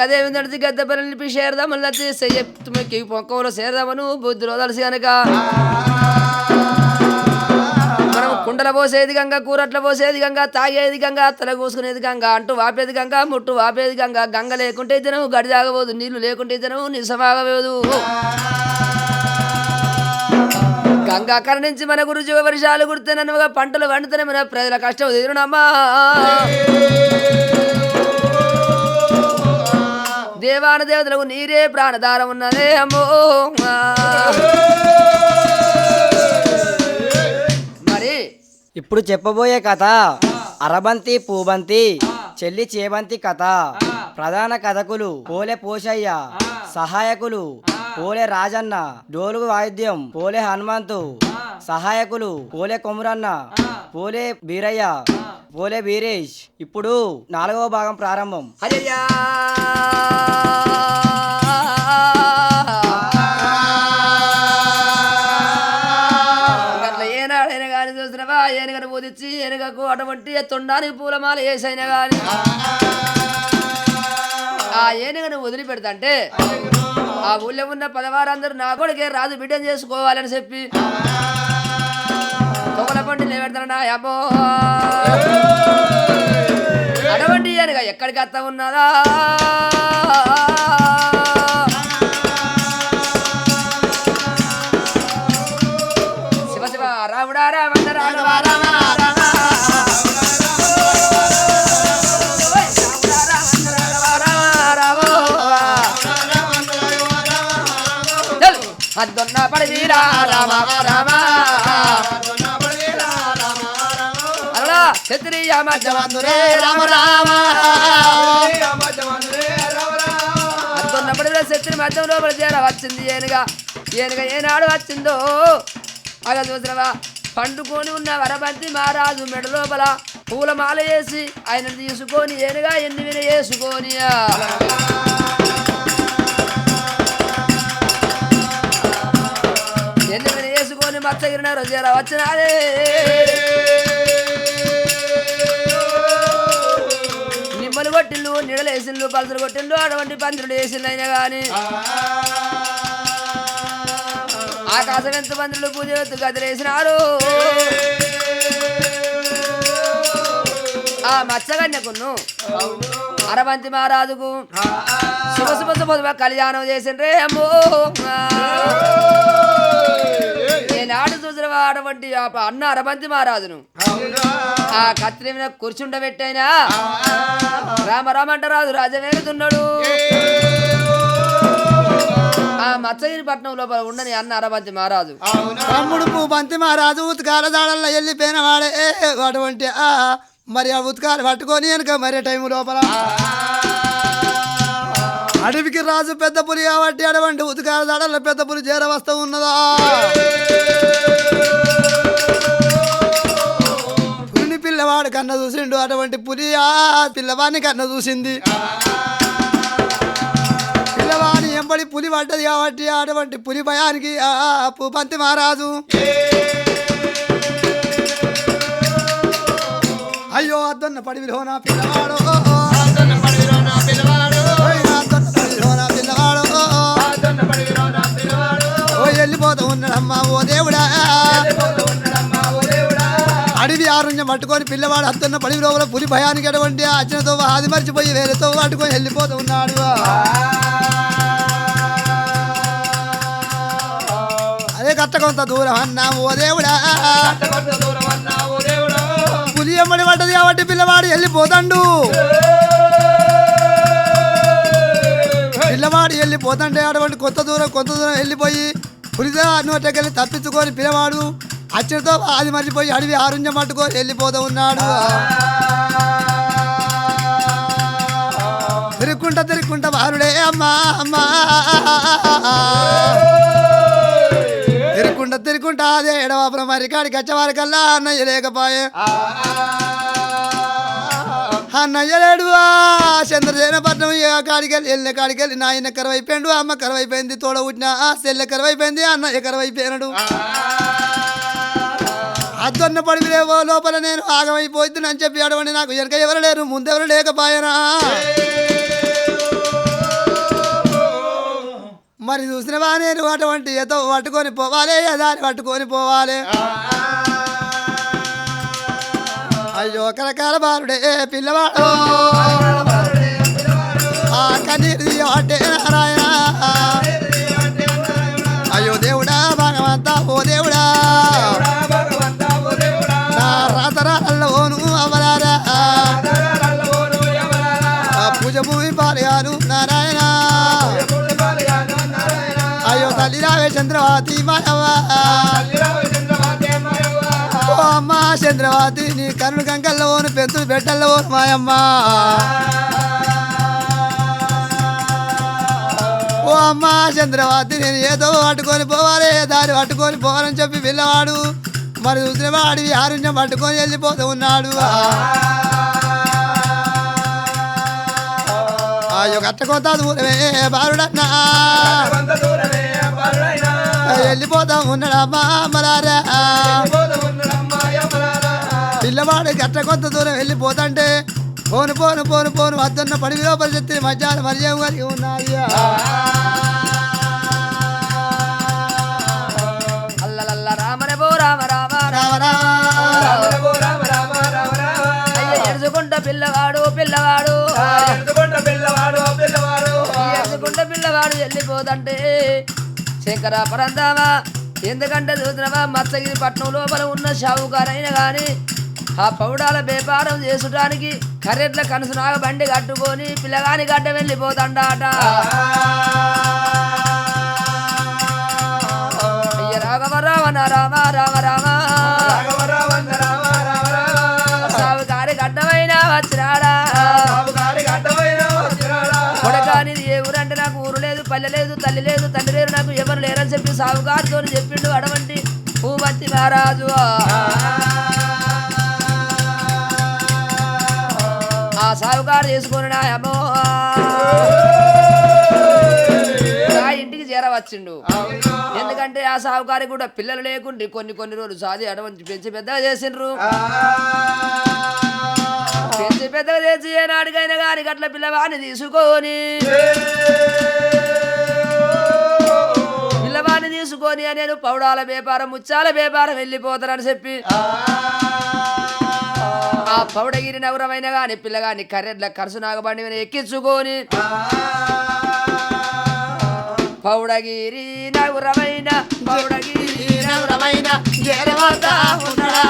గంగాదేవి నడిచి గద్దెపల్లి నిలిపి చేరదామని లచ్చి చెప్తుమకి పొంకంలో చేరదామను బుద్ధిలో తలసి అనక మనం కుండల పోసేది గంగ కూరట్ల పోసేది గంగ తాగేది గంగ తల కూసుకునేది గంగ అంటూ వాపేది గంగ ముట్టు వాపేది గంగ గంగ లేకుంటే తినవు గడిదాగబోదు నీళ్ళు లేకుంటే తినవు నిసమాగబోదు గంగా నుంచి మన గురించి వర్షాలు కుడుతున్నగా పంటలు వండుతున్నాయి మన ప్రజల కష్టం తీరునమ్మా. దేవాన దేవతలకు నీరే ప్రాణధారం ఉన్నదే అమ్మో. మరి ఇప్పుడు చెప్పబోయే కథ అరబంతి పూబంతి చెల్లి చేబంతి కథ. ప్రధాన కథకులు పోలే పోషయ్య సహాయకులు పోలే రాజన్న డోలుగు వాయిద్యం పోలే హనుమంతు సహాయకులు పోలే కొమురన్న పోలే బీరయ్య బోలే వీరేష్ ఇప్పుడు నాలుగవ భాగం ప్రారంభం. అయ్యా కానీ ఏనుగను పూజించి ఏనుగకు అటువంటి తొండానికి పూలమాల వేసైనా కానీ ఆ ఏనుగను వదిలిపెడతంటే ఆ ఊళ్ళో ఉన్న పదవారందరూ నా కొడుకే రాజు బిడ్డను చేసుకోవాలని చెప్పి తొగల పండి నిలబెడతాను నా అమ్మో అటువంటి ఏనుగ ఎక్కడికి అత్త ఉన్నదా? అలా క్షత్రియ మధ్యవంతురే రామ. రామ అద్దొన్నప్పుడు శత్రు మధ్యం లోపల చేర వచ్చింది. ఏనుగా ఏనుగా ఏనాడు వచ్చిందో? అలా చూసినవా? పండుకొని ఉన్న వరబంతి మహారాజు మెడ లోపల పూలమాల వేసి ఆయన తీసుకొని ఏనుగా ఎన్ని విన వేసుకొని. ఎన్ని విన వేసుకొని మచ్చగిరినారు చేర వచ్చినారే కట్టిల్లు నీడలు పలసలు కొట్టిల్లు అటువంటి పందిరుడు వేసిల్లు అయినా కానీ ఆకాశం ఎంత పందిరులు పూజ ఎత్తు గదిలేసినారు ఆ మత్స్యకన్యకును అరవంతి మహారాజుకు శుభ శుభ శుభ శుభ కళ్యాణం చేసిండ్రే అమ్మో. అటువంటి ఆ అన్న అరవంతి మహారాజును. ఆ కత్రి మీద కూర్చుండబెట్టైనా రామ రామ అంటరాజు రాజవేగుతున్నాడు ఆ మత్స్యగిరి పట్నం లోపల ఉండని అన్న అరవంతి మహారాజు. తమ్ముడు బంతి మహారాజు ఉతకాల దాడల్లో వెళ్ళిపోయిన వాడే. అటువంటి ఆ మరి ఆ ఉతకాలు పట్టుకొని వెనక మరి టైం లోపల. అడవికి రాజు పెద్ద పులి కాబట్టి అటువంటి ఉతకాల దాడల్లో పెద్ద పులి చేర వస్తూ ఉన్నదా పిల్లవాడు కన్న చూసిండు అటువంటి పులి ఆ పిల్లవాడిని కన్న చూసింది. పిల్లవాడిని ఎంబడి పులి పడ్డది కాబట్టి అటువంటి పులి భయానికి ఆ బంతి మహారాజు. అయ్యో అద్దన్న పడివిలో నా పిల్లవాడు. అద్దన్న పిల్లవాడు. ఓ వెళ్ళిపోతూ ఉన్నాడమ్మా ఓ దేవుడా. అడవి ఆరుణ్యం పట్టుకొని పిల్లవాడు అత్తన్న పడివి లోపల పులి భయానికి అటువంటి అచ్చినతో ఆది మర్చిపోయి వేరేతో పట్టుకొని వెళ్ళిపోతూ ఉన్నాడు. అదే కట్ట కొంత దూరం అన్నా ఓ దేవుడా. పులి ఎమ్మడి పడ్డది కాబట్టి పిల్లవాడు వెళ్ళిపోతాడు. పిల్లవాడు వెళ్ళిపోతుంటే అటువంటి కొత్త దూరం కొత్త దూరం వెళ్ళిపోయి పులిదా నోటకెళ్ళి తప్పించుకొని పిల్లవాడు అచ్చడితో అది మర్చిపోయి అడవి ఆరుణ్యం పట్టుకొని వెళ్ళిపోతూ ఉన్నాడు. తిరుక్కుంటా తిరుక్కుంటా వారుడే అమ్మా అమ్మా. తిరుక్కుంటా అనుకుంటా అదే ఎడవాపురం మరి కాడికి వచ్చేవారికల్లా అన్నయ్య లేకపోయే. అన్నయ్య లేడు ఆ చంద్రసేనపట్నం కాడికి వెళ్ళి వెళ్ళే కాడికి వెళ్ళి నాయన కరువైపోయాడు అమ్మ కరువైపోయింది తోడ పుట్టిన ఆ కరువైపోయింది అన్నయ్య కరువైపోయినాడు. అద్దొన్న పడిదిరేవో లోపల నేను ఆగమైపోతుంది అని చెప్పి అడవండి నాకు వెనక ఎవరు లేరు ముందెవరు లేకపోయానా. మరి చూసినవా నేను అటువంటి ఏదో పట్టుకొని పోవాలి దాన్ని పట్టుకొని పోవాలి? అయ్యో కరకాల బారుడే పిల్లవాడు. ఆ కన్నీరు అంటే నారాయణ. అయ్యో తల్లి రావే చంద్రవాతి మాయవ్వ ఓ అమ్మ చంద్రవాతి నీ కరుణ కంకల్లోను పెంతులు పెట్టల్లోను మాయమ్మ. ఓ అమ్మ చంద్రవాతి నేను ఏదో పట్టుకొని పోవాలి దారి పట్టుకొని పోవాలని చెప్పి పిల్లవాడు. మరి చూసిన వాడి ఆరుణ్యం పట్టుకొని వెళ్ళిపోతూ ఉన్నాడు. అయ్యో కట్టకొత్త దూరమే బారుడన్నా. ఉన్నాడమ్మా పిల్లవాడు గట్ట కొంత దూరం వెళ్ళిపోతుంటే పోను పోను పోను పోను వద్దన్న పడివి లోపల చెత్తి మధ్యాహ్నం మర్యాద కలిగి ఎడుచుకుంట పిల్లవాడు పిల్లవాడు. ఎడుచుకుంట పిల్లవాడు వెళ్ళిపోదంటే శంకర పరందామా ఎందుకంటే చూసినవా? మత్సగిరి పట్నం లోపల ఉన్న షావుకారైన గాని ఆ పౌడాల వ్యాపారం చేసుటానికి కరెట్ల కనుసునాగ బండి కట్టుకొని పిల్లగాని గడ్డ వెళ్ళిపోతాడాట. రాఘవ రామ రామ రామ రామ. సావుకారి గడ్డమైన వచ్చినాడా? కొడకానిది ఏ ఊరంటే నాకు ఊరు లేదు పల్లె లేదు తల్లి లేదు తండ్రి లేదు నాకు ఎవరు లేరని చెప్పి సావుకారితో చెప్పిండు అడవంటి భూపతి మహారాజు. ఆ సావుకారు చేసుకుని నా అమ్మో. ఇంటికి చేరవచ్చిండు. ఎందుకంటే ఆ సావుకారి కూడా పిల్లలు లేకుండి కొన్ని కొన్ని రోజులు సాది అడవంటి పెంచి పెద్దగా చేసిండ్రు. పెంచి పెద్దగా చేసి ఏనాడికైనా కానీ గట్ల పిల్లవాడిని తీసుకొని పిల్లవాడిని తీసుకొని నేను పౌడాల వ్యాపారం ముచ్చాల వ్యాపారం వెళ్ళిపోతానని చెప్పి. ఆ. పౌడగిరి నగరమైన గాని పిల్లగాని కర్రెడ్ల కరుసు నాగబండి మీద ఎక్కించుకొని. పౌడగిరి నగరమైన పౌడగిరి జరవతా ఉన్నడా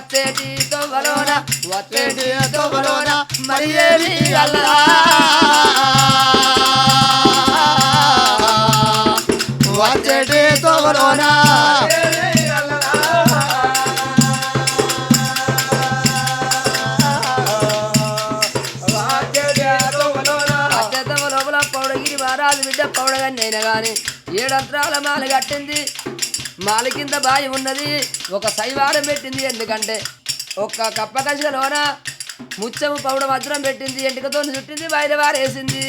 రే వచ్చేటి తొవ్వలోన వచ్చేటి మరి ఏమి అల్లరా వచ్చేటి తోవలోనా పౌడగిరి మహారాజు బిడ్డ పౌడగా నేను గాని. ఏడంత్రాల మాల కట్టింది మాలి కింద బాయి ఉన్నది. ఒక సైవారం పెట్టింది ఎందుకంటే ఒక్క కప్ప కసిలోన ముచ్చము పౌడ భద్రం పెట్టింది. ఎంటికతో చుట్టింది బయట వారేసింది.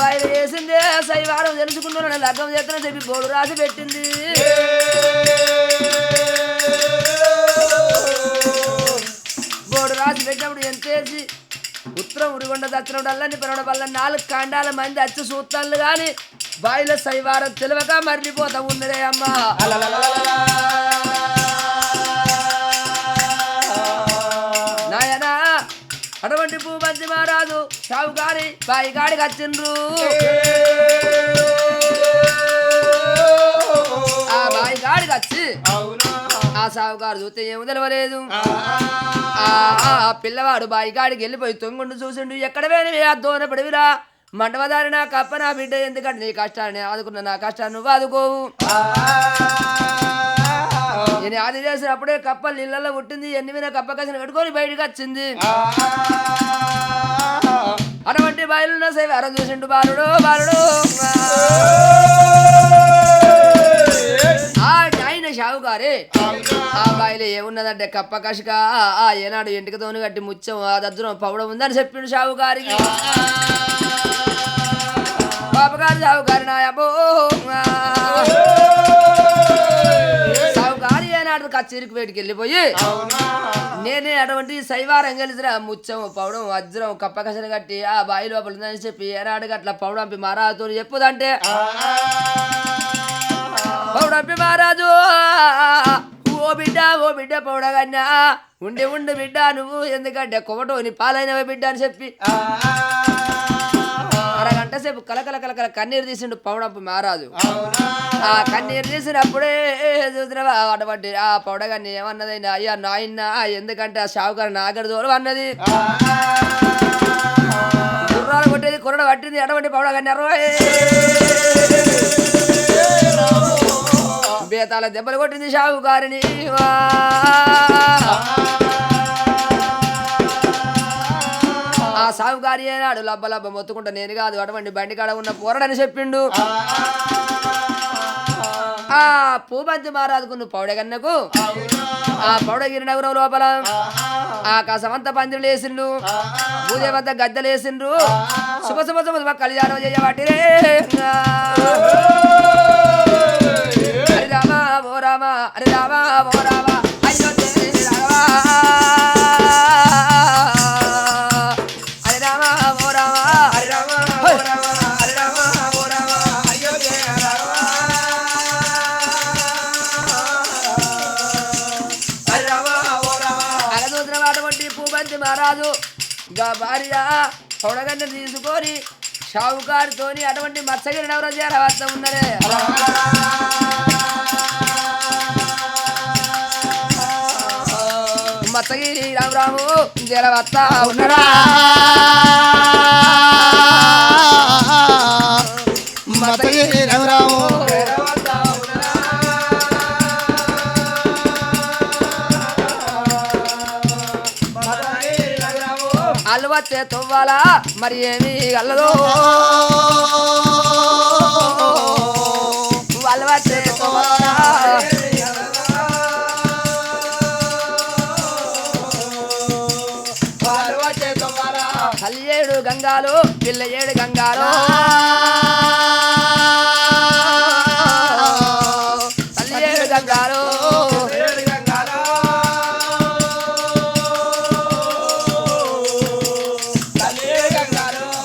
బయట వేసింది సైవారం తెలుసుకున్నాను లగ్గం చేతన చెప్పి బోడు రాసి పెట్టింది. బోడు రాసి పెట్టినప్పుడు ఎంతేసి ఉత్తరం ఉరిగొండ దచ్చినప్పుడు అల్లని పిలవడం వల్ల నాలుగు కాండాల మంది అచ్చి సూత్రాలు గాని బాయిల శైవారం తెలివక మర్రిపోతా ఉన్నదే అమ్మా. నాయనా అటువంటి భూపతి మహారాజు షావుకారి బాయి కాడికి వచ్చిండ్రు ఆ బాయి గాడికి వచ్చి ఆ సావుకారు చూస్తే ఏమో తెలవలేదు. ఆ పిల్లవాడు బాయికాడికి వెళ్ళిపోయి తొంగుండు చూసిండు ఎక్కడ వేనివి ఆ దోన పడివిరా? మండవదారి నా కప్ప నా బిడ్డ ఎందుకంటే నీ కష్టాన్ని ఆదుకున్న నా కష్టాన్ని నువ్వు ఆదుకోవు. నేను ఆది చేసినప్పుడే కప్ప నీళ్ళలో పుట్టింది ఎన్ని మీద కప్ప కసిన కట్టుకొని బయటికి వచ్చింది. అటువంటి బయలున్న సేవారం చూసిండు బాలుడు బాలుడు. షావుకారే ఆ బాయిలో ఏమున్నదంటే కప్ప కషక ఆ ఏనాడు ఎంటికతోని కట్టి ముచ్చం ఆ దద్దురం పవడం ఉందని చెప్పిండు షావుకారికి పాపగారు షావుకారి నాయబో షావుకారి ఏనాడు కచ్చేరికి వేటికి వెళ్ళిపోయి నేనే అటువంటి శైవారం కలిసిరా ముచ్చం పౌడం వజ్రం కప్ప కట్టి ఆ బాయి లోపల ఉందని చెప్పి ఏనాడు అట్లా పౌడంపి మారాతో చెప్పుదంటే. పౌడంపి మహారాజు. ఓ బిడ్డ ఓ బిడ్డ పౌడగన్నా. ఉండి ఉండి బిడ్డ నువ్వు ఎందుకంటే కొమటోని పాలైనవే బిడ్డ అని చెప్పి. అరగంట సేపు కలకల కలకల కన్నీరు తీసిండు పౌడంపి మహారాజు. ఆ కన్నీరు తీసినప్పుడే చూసినవా అటువంటి ఆ పౌడగాన్ని ఏమన్నది అయ్యా నాయన ఎందుకంటే ఆ షావుకారు నాగడి దూరం అన్నది. గుర్రాలు కొట్టేది కొరడ పట్టింది అటువంటి పౌడగాన్ని అరవై బేతాల దెబ్బలు కొట్టింది షావుకారిని వా. ఆ సాగుకారి ఏనాడు లబ్బ లబ్బ మొత్తుకుంటా నేను కాదు అటువంటి బండి కాడ ఉన్న పోరడని చెప్పిండు. ఆ పూబంతి మహారాజుకు నువ్వు పౌడగన్నకు. ఆ పౌడగిరి నగరం లోపల ఆకాశమంత పందిరులు వేసిండు భూదేవంత గద్దెలు వేసిండ్రు. శుభ శుభ శుభ శుభ కళ్యాణం చేయబట్టి రే ఓ రామ హరి రామ ఓ రామ అయ్యో రామ హరి రామ ఓ రామ హరి రామ ఓ రామ హరి రామ ఓ రామ అయ్యో దేవి రామ హరి రామ ఓ రామ అగదూసిన అటువంటి పూబంతి మహారాజు గా భార్య పొడగన్న తీసుకొని షావుకారితోని అటువంటి మత్స్యగిరి నవరం చేరవద్ద ఉన్నదే మత్స్యగిరి రామరాము జరవత్త ఉన్నరా మతగిరి రఘురాము అల్వత్తే తొవ్వాలా మరి ఏమి అల్లదో అల్వత్తే తొవ్వాలా ఏడు గంగాలు పిల్ల ఏడు గంగాలు. తల్లి ఏడు గంగాలు.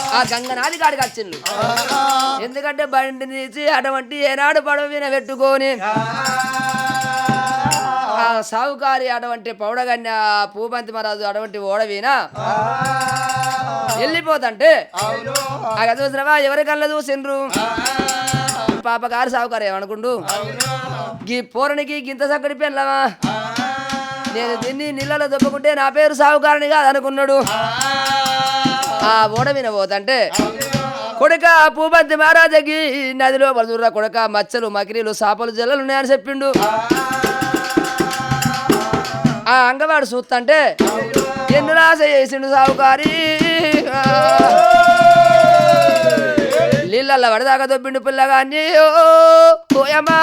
ఆ గంగనాది కాడికి వచ్చిండు. ఎందుకంటే బండి తీసి అటువంటి ఏనాడు పడవ మీద పెట్టుకొని సావుకారి అటువంటి పౌడగన్య పూబంతి మహారాజు అటువంటి ఓడవీనా వెళ్ళిపోతంటే అగ చూసినవా ఎవరి కళ్ళ చూసిండ్రు? పాపగారు సావుకారు ఏమనుకుండు? గీ పూరణికి గింత సక్కడి పెళ్ళమా? నేను దీన్ని నీళ్ళలో దొబ్బకుంటే నా పేరు సావుకారిని కాదు అనుకున్నాడు ఆ ఓడవిన పోతంటే కొడుక పూబంతి మహారాజకి నదిలో పడుతుర్రా కొడుక మచ్చలు మకిరీలు సాపలు జల్లలు ఉన్నాయని చెప్పిండు. ఆ అంగవాడు చూస్తంటే ఎన్ను రాస చేసిండు సావుకారి? నీళ్ళల్లో పడదాకా దొబ్బిండు పిల్లగాన్ని ఓ ఓయమ్మా.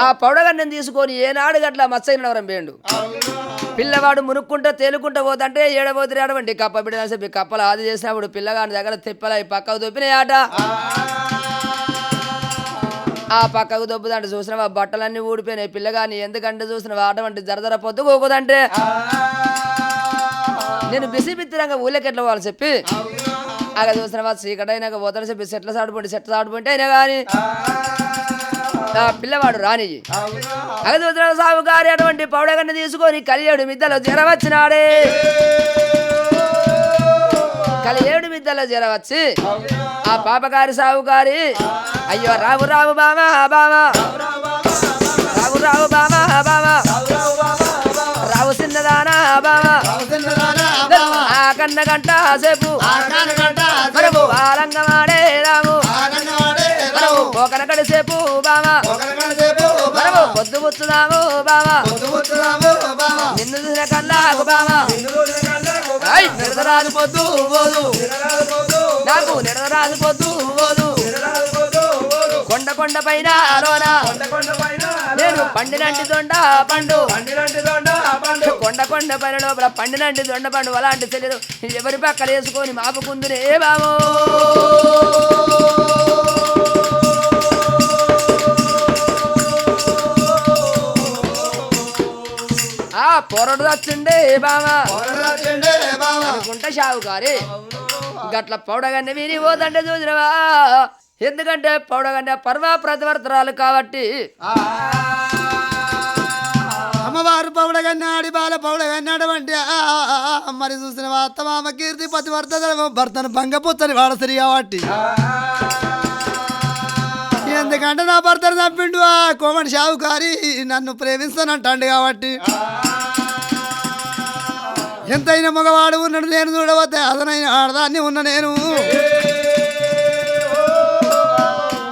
ఆ పౌడగన్నం తీసుకొని ఏనాడు గట్ల మత్స్యనవరం పోయిండు పిల్లవాడు మునుక్కుంటా తేలుకుంటా పోతుంటే ఏడబోతురాడవండి కప్ప బిడ్డ కప్పలు ఆది చేసినప్పుడు పిల్లగాని దగ్గర తిప్పల ఈ పక్కకు దొప్పినాయి ఆట ఆ పక్కకు దొబ్బుదంటే చూసిన బట్టలన్నీ ఊడిపోయినాయి. పిల్లగాని ఎందుకంటే చూసిన అటువంటి జరదర పొద్దు కోకుదంటే. నేను బిసి బిత్తిరంగా ఊళ్ళకెట్ల వాళ్ళు చెప్పి. అక్కడ చూసిన చీకటైనాక పోతాను చెప్పి చెట్ల సాడుకుంటే చెట్ల సాడుకుంటే అయినా కానీ ఆ పిల్లవాడు రాని. రానియ్యి సాగు గారి అటువంటి పౌడగన్న తీసుకొని కలియేడు మిద్దలో జరవచ్చినాడే కలియేడు బిడ్డల జ్వర వచ్చి. ఆ పాపగారి సావుగారి. అయ్యో రావు రావు బామా బామా రావు రావు బామా బామా రావు సిన్నదానా బామా ఆ కన్న గంట సేపు. మరము ఆ ఒకనకడి సేపు బామా పొద్దు పుచ్చుదాము బామా నిన్ను చూసిన కన్నా బామా ఐ, పొద్దు పోదు. నాకు నిరదరాజు పొద్దు పోదు. కొండ కొండ పైన నేను పండినంటి దొండ పండు. కొండ కొండ పైన లోపల పండినంటి దొండ పండు. అలాంటి తెలియదు ఎవరి పక్కన వేసుకొని మాపుకుందునే బామో పొరడు వచ్చిండే బామా. అనుకుంట షావుకారి గట్ల పౌడగన్న విని పోదంటే చూసినవా ఎందుకంటే పౌడగన్న పర్వ ప్రతివర్తరాలు కాబట్టి. అమ్మవారు పౌడగన్నాడి బాల ఆ, ఆ, మరి చూసిన అత్త మామ కీర్తి పతి భర్త భర్తను భంగపుత్తని వాడసరి కాబట్టి ఎందుకంటే నా భర్తను చంపిండు. ఆ కోమటి షావుకారి నన్ను ప్రేమిస్తానంటాడు కాబట్టి. ఎంతైనా మగవాడు ఉన్నాడు నేను చూడవద్దే అదనైన ఆడదాన్ని ఉన్న నేను.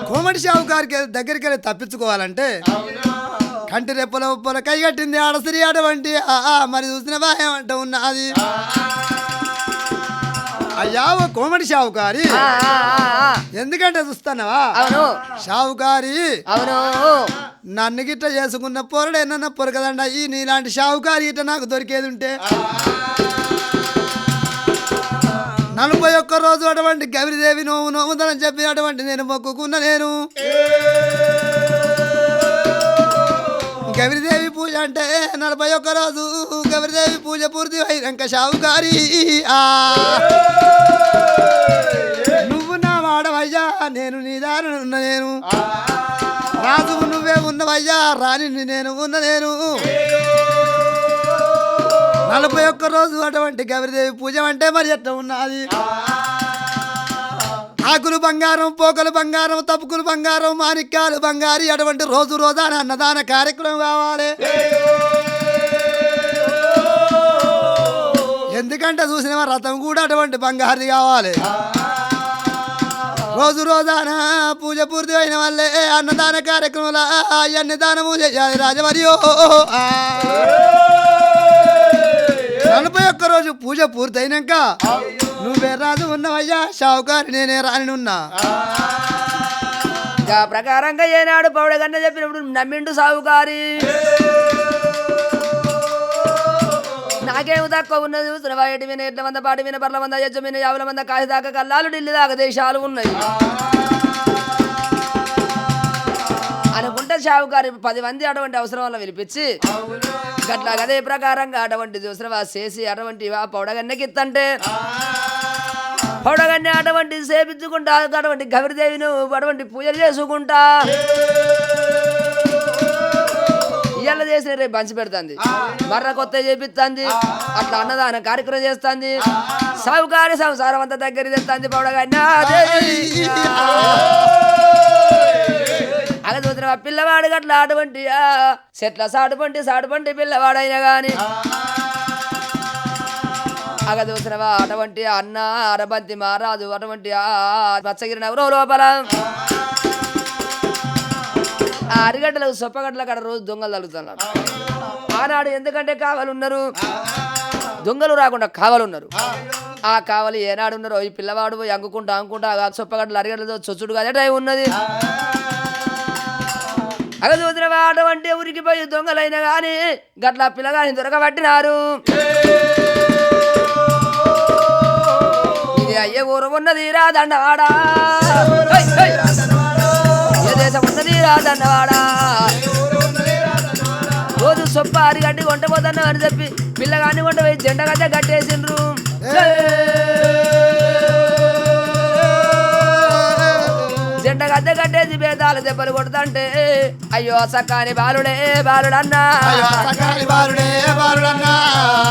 కోమటి షావుకారికి దగ్గరికి వెళ్ళి తప్పించుకోవాలంటే కంటి రెప్పల ఉప్పల కైగట్టింది ఆడసిరి ఆడవంటి. ఆ, ఆ, మరి చూసినవా ఏమంట ఉన్నది. అయ్యా ఓ కోమటి షావుకారి. ఎందుకంటే చూస్తున్నావా? అవును. షావుకారి. అవును. నన్ను గిట్ట చేసుకున్న పొరడు ఎన్న పొరకదండ ఈ నీలాంటి షావుకారి గిట్ట నాకు దొరికేది ఉంటే. నలభై ఒక్క రోజు అటువంటి గౌరీదేవి నోము నోముదనని చెప్పి అటువంటి నేను మొక్కుకున్న నేను. గౌరీదేవి పూజ అంటే నలభై ఒక్క రోజు. గౌరీదేవి పూజ పూర్తి అయినాక షావుకారి ఆ. నువ్వు నా వాడవయ్యా నేను నీ దారి నేను రాజు నువ్వే ఉన్నవయ్యా రాని నేను ఉన్న నేను నలభై ఒక్క రోజు అటువంటి గౌరీదేవి పూజ అంటే మరి ఎట్లా ఉన్నది? ఆకులు బంగారం పోకలు బంగారం తప్పుకులు బంగారం మాణిక్యాలు బంగారి అటువంటి రోజు రోజాన అన్నదాన కార్యక్రమం కావాలి. ఎందుకంటే చూసిన రథం కూడా అటువంటి బంగారు కావాలి. రోజు రోజాన పూజ పూర్తి అయిన వాళ్ళే అన్నదాన కార్యక్రమంలో అన్నదానము చేయాలి రాజమరియో ఓ నలభై ఒక్క రోజు పూజ పూర్తయినాక నువ్వే రాజు ఉన్నావయ్యా షావుకారు నేనే రాని ఉన్నా ఇంకా ప్రకారంగా ఏనాడు పౌడగన్న చెప్పినప్పుడు నమ్మిండు సావుకారి. నాకేమి తక్కువ ఉన్నది? చూసిన ఎటు విన ఎట్ల వంద పాటి మీద పర్ల వంద యజ్జ మీద యావుల వంద కాసి దాకా కల్లాలు ఢిల్లీ దాకా దేశాలు ఉన్నాయి. అనుకుంటే షావుకారి పది మంది అటువంటి అవసరం వల్ల పిలిపించి గట్లా అదే ప్రకారంగా అటువంటి చూసిన చేసి అటువంటి ఆ పౌడగన్నకి ఇత్తంటే పౌడగన్ని అటువంటి సేపించుకుంటా అటువంటి గవిరిదేవిను అటువంటి పూజలు చేసుకుంటా. ఇవాళ చేసిన రేపు పంచి పెడుతుంది. మర్ర కొత్త చేపిస్తుంది. అట్లా అన్నదాన కార్యక్రమం చేస్తుంది. సావుకారి సంసారం అంతా దగ్గర తెస్తుంది పౌడగన్న. అలా చూసిన పిల్లవాడు గట్ల అటువంటి చెట్ల సాటుపంటి సాటుపంటి పిల్లవాడైనా గాని. అగ చూసినవా అటువంటి అన్న అరబంతి మహారాజు అటువంటి ఆ మత్సగిరి నగరం లోపల. ఆ అరిగడ్డలకు సొప్పగడ్డల కాడ రోజు దొంగలు తగులుతున్నారు. ఆనాడు ఎందుకంటే కావాలన్నారు దొంగలు రాకుండా కావాలన్నారు ఆ కావాలి ఏనాడు ఉన్నారో ఈ పిల్లవాడు పోయి అంగుకుంటా అంగుకుంటా సొప్పగడ్డలు అరిగడ్డలతో చొచ్చుడు కదా టైం ఉన్నది. అగ చూసినవా అటువంటి ఊరికి పోయి దొంగలైన గాని గట్ల పిల్లగాని దొరకబట్టినారు. ఇది అయ్యే ఊరు ఉన్నది రాదండవాడా ఏ దేశం ఉన్నది రాదండవాడా రోజు సొప్ప అరిగడ్డి వంట పోతున్నావు అని చెప్పి పిల్లగాని వంట పోయి జెండ కట్టేసిండ్రు కట్టేసి బేదాలు దెబ్బలు కొడుతుంటే అయ్యో సక్కాని బాలుడే బాలుడన్నా.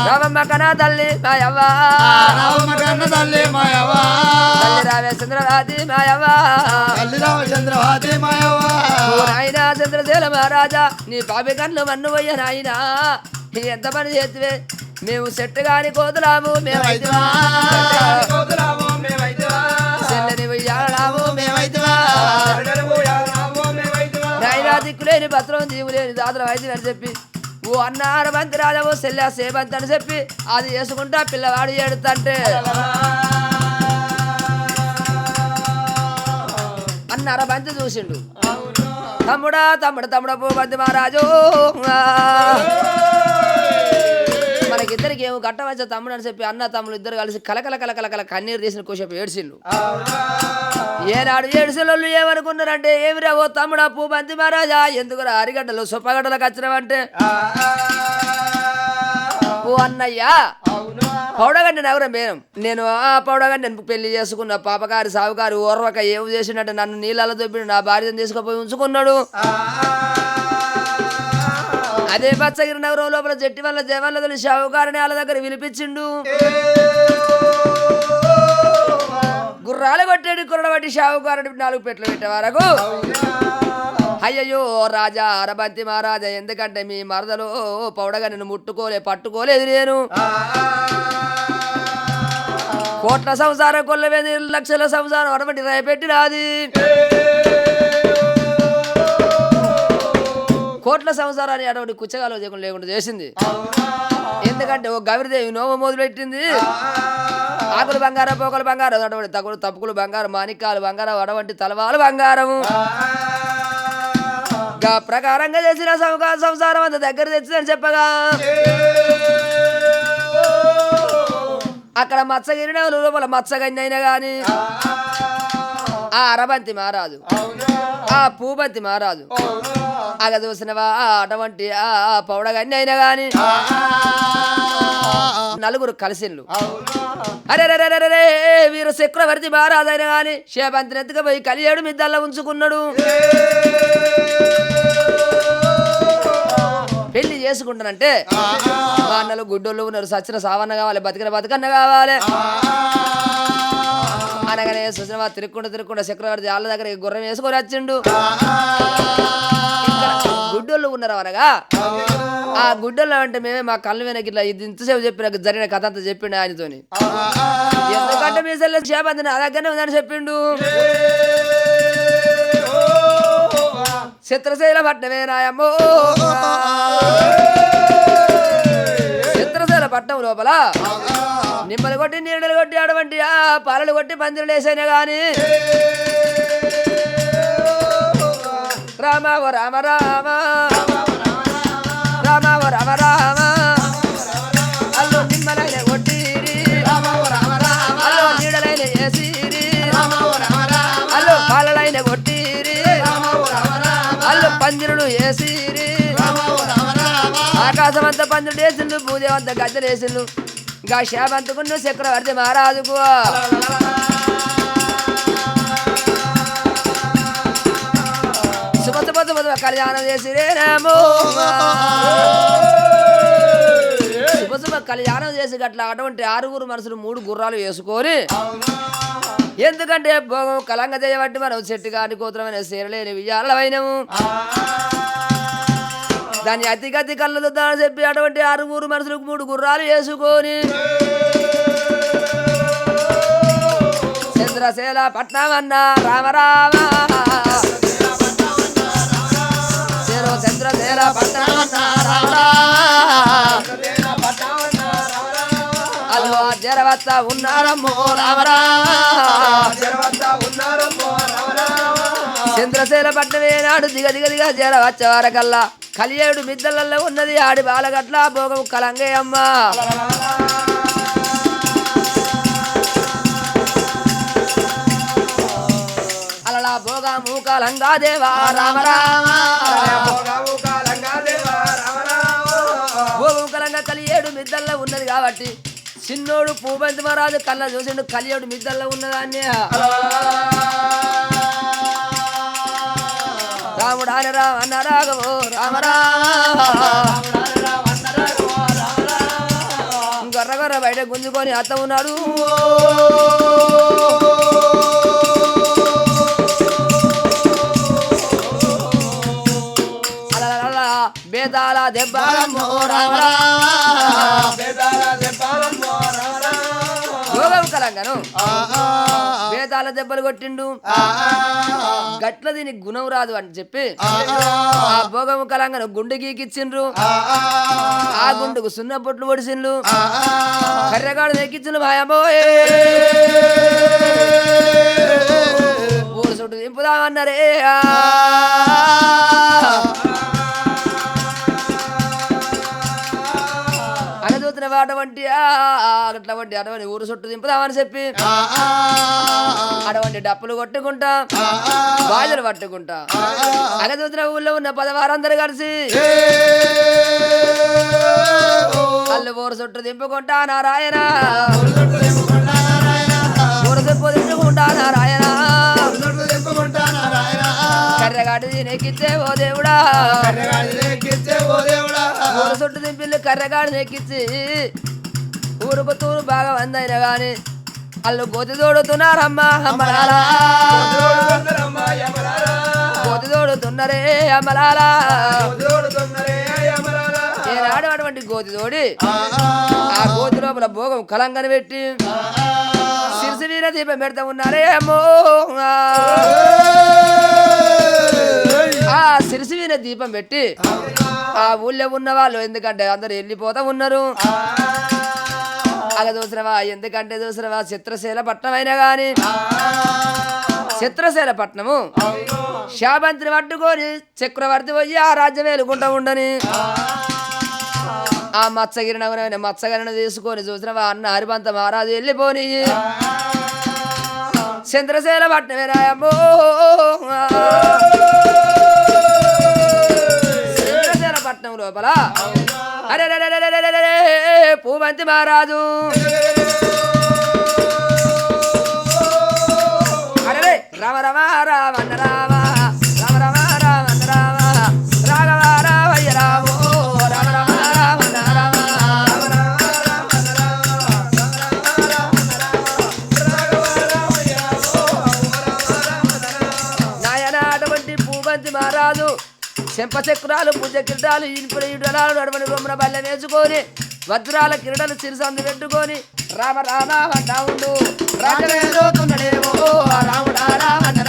రామమ్మ తల్లి మాయవ్వ. కన్న తల్లి మాయవ్వ. తల్లి మాయవ్వ. రామచంద్రవాది మాయవ్వ. నాయనా చంద్రశీల మహారాజా నీ పాపి కన్ను మన్ను పోయ్య నాయనా. నీ ఎంత పని చేతివే? మేము చెట్టు గాని కోతులాము. మేమైతివా నాయనా దిక్కులేని పత్రం దీవులేని దాతరం అయితే అని చెప్పి ఓ అన్నార బంతి రాజావు సెల్లా సేబంతి అని చెప్పి అది వేసుకుంటా పిల్లవాడు ఏడుతంటే. అన్నార బంతి చూసిండు. తమ్ముడా తమ్ముడు తమ్ముడ పో బంతి మహారాజు. ఇద్దరికి ఏమో గట్టవచ్చ తమ్ముడు అని చెప్పి అన్న తమ్ముడు ఇద్దరు కలిసి కలకల కలకల కల కన్నీరు తీసిన కోసేపు ఏడ్చిండు ఏనాడు ఏడుసెలోళ్ళు ఏమనుకున్నారంటే ఏమిరా ఓ తమ్ముడా పూ బంతి మహారాజా ఎందుకురా అరిగడ్డలు సొప్పగడ్డలకు వచ్చినావంటే ఓ అన్నయ్యా పౌడగండి నగరం మేనం నేను ఆ పౌడగండి పెళ్ళి చేసుకున్న పాపగారి సావుగారు ఓర్వక ఏమి చేసినట్టు నన్ను నీళ్ళలో దొబ్బిడు నా భార్యను తీసుకుపోయి ఉంచుకున్నాడు. అదే పచ్చగిరి నగరం లోపల జట్టి వల్ల దేవాల తొలి షావుకారిని వాళ్ళ దగ్గర విలిపించిండు గుర్రాలు కొట్టేడు కుర్రడ బట్టి నాలుగు పెట్లు పెట్టే వరకు అయ్యయ్యో రాజా అరబంతి మహారాజా ఎందుకంటే మీ మరదలో పౌడగా నేను ముట్టుకోలే పట్టుకోలేదు నేను. కోట్ల సంసారం కొల్లవేది లక్షల సంసారం అటువంటి రేపెట్టి రాది కోట్ల సంసారాన్ని అటువంటి కుచ్చగాలో చేయకుండా లేకుండా చేసింది. ఎందుకంటే ఓ గవిరిదేవి నోమ మొదలుపెట్టింది ఆకులు బంగారం పోకలు బంగారం అటువంటి తగులు తప్పుకులు బంగారం మాణిక్యాలు బంగారం అటువంటి తలవాలు బంగారము. గా ప్రకారంగా చేసిన సంసారం అంత దగ్గర తెచ్చిందని చెప్పగా. అక్కడ మత్సగిరి లోపల మత్సగన్ని అయినా కానీ ఆ అరబంతి మహారాజు ఆ పూబంతి మహారాజు అగ చూసినవా ఆ అటువంటి ఆ ఆ పౌడగన్ని అయినా గాని నలుగురు కలిసిన్లు. అరే రే వీరు చక్రవర్తి మహారాజు అయినా గాని శేబంతిని ఎత్తుకుపోయి కలియాడు మిద్దల్లా ఉంచుకున్నాడు. పెళ్ళి చేసుకుంటానంటే మా అన్నలు గుడ్డోళ్ళు ఉన్నారు సచిన సావన్న కావాలి బతికిన బతుకన్న కావాలి. అనగానే సుజనవా తిరుక్కుంటూ తిరుక్కుంటూ చక్రవర్తి వాళ్ళ దగ్గర గుర్రం వేసుకొని వచ్చిండు. గుడ్డోళ్ళు ఉన్నారు అనగా? ఆ గుడ్డోళ్ళు అంటే మేమే మా కళ్ళు వెనక ఇట్లా ఇది ఇంతసేపు చెప్పిన జరిగిన కథ అంతా చెప్పిండు ఆయనతోని. ఎందుకంటే మీ సెల్ చేపంది నా దగ్గరనే ఉందని చెప్పిండు. చిత్రశైల పట్టణమే నాయమ్మో. చిత్రశైల పట్టణం లోపల నిమ్మలు కొట్టి నీడలు కొట్టి అటువంటి ఆ పాలలు కొట్టి పందిరులు వేసేనే కానీ రామ ఓ రామ రామ. రామ ఓ రామ రామ. అల్లు నిమ్మలైన కొట్టిరి అల్లు నీడలైన వేసిరి అల్లు పాలలైన కొట్టిరి అల్లు పందిరులు వేసిరి ఆకాశమంత పందిరుడు వేసిండు భూదేవంత గద్దలు వేసిండు. ఇంకా శాపంతుకున్న చక్రవర్తి మహారాజుకు. శుభ శుభ శుభ కళ్యాణం శుభ శుభ కళ్యాణం చేసి గట్ల అటువంటి ఆరుగురు మనుషులు మూడు గుర్రాలు వేసుకొని ఎందుకంటే భోగం కలంగ చేయబట్టి మనం చెట్టు కాని కోతరమైన సేరలేని విజయాలమైనము దాన్ని అతి గతి కళ్ళు చూద్దామని చెప్పి అటువంటి ఆరుగురు మనుషులకు మూడు గుర్రాలు వేసుకొని చంద్రశేల పట్నం అన్న అల్వా జరవత్త ఉన్నారమ్మో చంద్రశేల పట్టణమే నాడు దిగ దిగ దిగ జర వచ్చేవారకల్లా కలియేడు బిద్దలలో ఉన్నది ఆడి బాలగట్ల భోగం కలంగే అమ్మ. అలలా భోగము కలంగా దేవా రామ రామ మిద్దల్లో ఉన్నది కాబట్టి చిన్నోడు పూబంతి మహారాజు కళ్ళ చూసిండు కలియోడు మిద్దల్లో ఉన్నదాన్ని. రాముడు అని రామ అన్న రాఘవో రామరా గొర్ర గొర్ర బయట గుంజుకొని అత్త ఉన్నాడు. అలా బేతాల దెబ్బ భోగం కలంగను బేతాల దెబ్బలు కొట్టిండు. గట్ల దీనికి గుణం రాదు అని చెప్పి ఆ భోగము కలంగను గుండె గీకిచ్చిండ్రు. ఆ గుండుకు సున్న పొట్లు పొడిసిండ్రు. కర్రగాడు ఎక్కించిన భయమోయే ఊరు చుట్టూ దింపుదామన్నారే. ఆ. అగదూతున్న వాట వంటి ఆ, అట్ల వంటి అటువంటి ఊరు చుట్టూ దింపుదామని చెప్పి అటువంటి డప్పులు కొట్టుకుంటా బాజలు పట్టుకుంటా. అగదూతున్న ఊళ్ళో ఉన్న పదవారందరూ కలిసి అల్లు ఊరు చుట్టూ దింపుకుంటా నారాయణ. ఊరు చుట్టూ దింపుకుంటా నారాయణ. కర్రగాడి నెక్కిచ్చే ఓ దేవుడా. ఊరు చుట్టూ దింపిల్లు కర్రగాడి నెక్కిచ్చి ఊరుకు తూరు బాగా వందైన గాని అల్లు గోతి తోడుతున్నారమ్మా అమ్మలాలా గోతి తోడుతున్నరే అమ్మలాలా ఏనాడు అటువంటి గోతి తోడి ఆ గోతి లోపల భోగం కలంగని పెట్టి సిరిసి వీర దీపం పెడతా ఉన్నారే అమ్మో. ఆ సిరిసి మీద దీపం పెట్టి ఆ ఊళ్ళో ఉన్న వాళ్ళు ఎందుకంటే అందరు వెళ్ళిపోతా ఉన్నారు. అలా చూసినవా ఎందుకంటే చూసినవా చిత్రశీల పట్నం అయినా కానీ చిత్రశీల పట్నము శాబంతిని పట్టుకొని చక్రవర్తి పోయి ఆ రాజ్యం వేలుకుంటా ఉండని. ఆ మత్స్యగిరి నగరమైన మత్సగరణ తీసుకొని చూసినవా అన్న హరిబంత మహారాజు వెళ్ళిపోని. చంద్రశీల పట్నమేనాయమ్మో చంద్రశీల లోపల. అరే పూమంతి మహారాజు. అరే రామ రమ రామ రామ. చెంప చక్రాలు పూజ కిరటాలు ఇనుపుల ఇడలాలు నడవని రొమ్మన బల్ల వేసుకొని వజ్రాల కిరీటాలు సిరిసందు పెట్టుకొని రామ రామ అంట ఉండు. రాజవేలోతున్నడేమో రాముడా రామన్న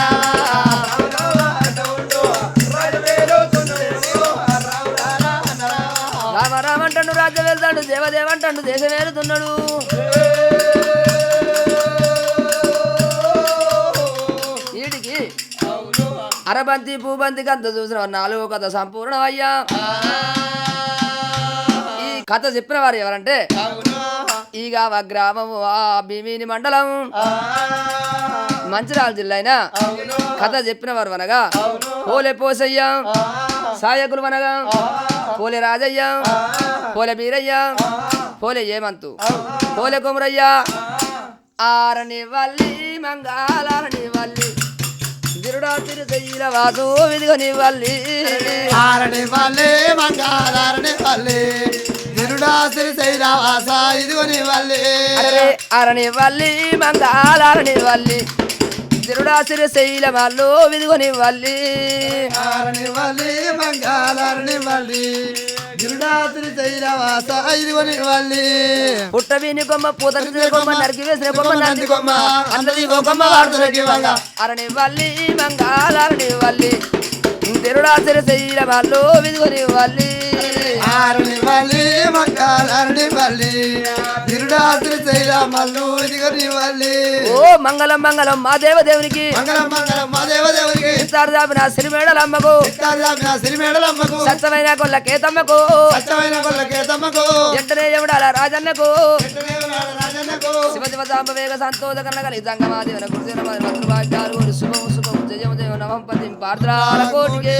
రామ రామంటాడు రాజ్యం వెళ్తాడు దేవదేవంటాడు దేశం వెళ్తున్నాడు. అరబంతి పూబంతి కథ చూసిన నాలుగో కథ సంపూర్ణం అయ్యా ఈ కథ చెప్పిన వారు ఎవరంటే ఈగ గ్రామము ఆ భీమిని మండలం. మంచిర్యాల జిల్లా అయినా కథ చెప్పిన వారు అనగా పోలే పోసయ్య సాయకులు అనగా పోలే రాజయ్య పోలే బీరయ్య పోలే ఏమంతు పోలే కుమరయ్య. ఆరని వల్లి మంగాలారని వల్లి గిరుడా తిరుదయ్యిల వాసు విదిగని వల్లి. ఆరని వల్లే మంగారని వల్లే నిరుడాసిరి శైలవాస ఇదిగోని వల్లే. అరే అరణి వల్లి మంగాలారని వల్లి. గిరుడా సిరి శైల వాళ్ళు విదిగని వల్లి. ఆరని వల్లే మంగారని వల్లి. నిరుడాసిరి శైలవాస ఇదిగోని వల్లే పుట్టవిని కొమ్మ పూత కొమ్మ నరికి వేసిన కొమ్మ నంది కొమ్మ అందరి కొమ్మ వాడుతున్నకి వంగ అరణి వల్లి మంగాలారని వల్లి గిరుడా సిరి శైల వాళ్ళు విదిగని వల్లి ఆరని వల్లి మంగారని వల్లి నిరుడాసిరి శైల మల్లు ఇదిగోని వల్లి ఓ మంగళం మంగళం మా దేవదేవునికి. మంగళం మంగళం మా దేవదేవునికి. ఇస్తారు దాపిన సిరిమేడలమ్మకు. ఇస్తాదాపిన సిరిమేడలమ్మకు. సత్యమైన కొల్ల కేతమ్మకు. సత్యమైన కొల్లకే తమ్మకు ఎంటనే ఎవడాల రాజన్నకు. శివ శివ సాంబ వేగ సంతోషకరణ కలిగి సంగమాదేవన గురుదేవ మంత్రవాక్యాలు శుభం శుభం నవం పది పార్థాల కోటికే